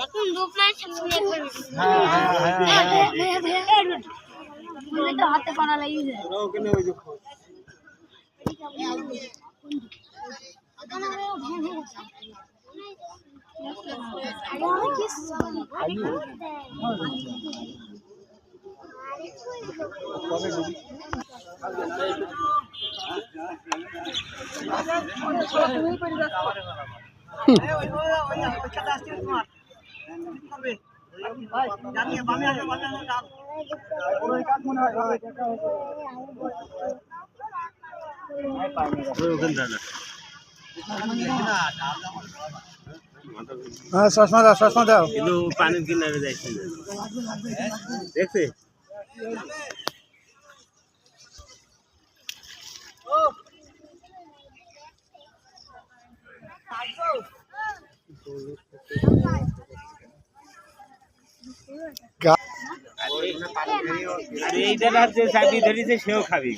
এখন দুপুরের সামনে একবার হ্যাঁ হ্যাঁ হ্যাঁ বুঝে তো হাতে করা লাগিয়েছে ওখানে ওই যে খোঁজ। কবে ঢুকি? হ্যাঁ চশমা দাও চশমা দাও। কিন্তু পানির কিনারে যাইছে। দেখছে? আর এইটার হাত যে চাবি ধরেছে সেও খাবি